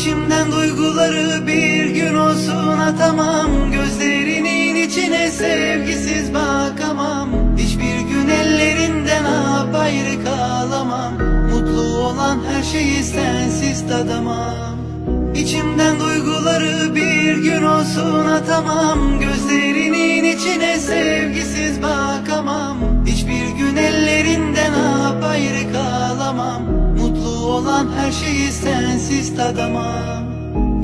İçimden duyguları bir gün olsun atamam. Gözlerinin içine sevgisiz bakamam. Hiçbir gün ellerinden apayrı kalamam. Mutlu olan her şeyi sensiz tadamam. İçimden duyguları bir gün olsun atamam. Gözlerinin içine sevgisiz Olan her şeyi sensiz tadamam.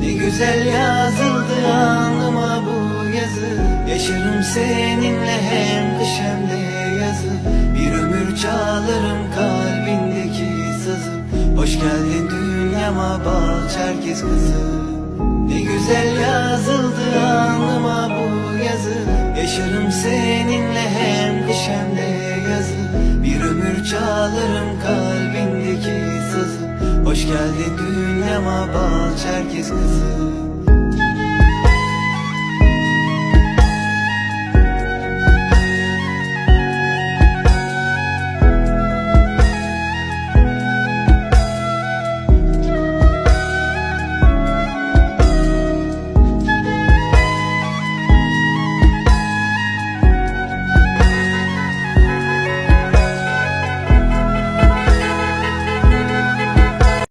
Ne güzel yazıldı alnıma bu yazı. Yaşarım seninle hem kış hem de yazı. Bir ömür çalarım kalbindeki sazı Hoş geldin dünyama bal çerkez kızı. Ne güzel yazıldı alnıma bu yazı. Yaşarım seninle hem kış hem de yazı. Bir ömür çalarım kalbindeki Hoş geldin dünyama bal çerkez kızı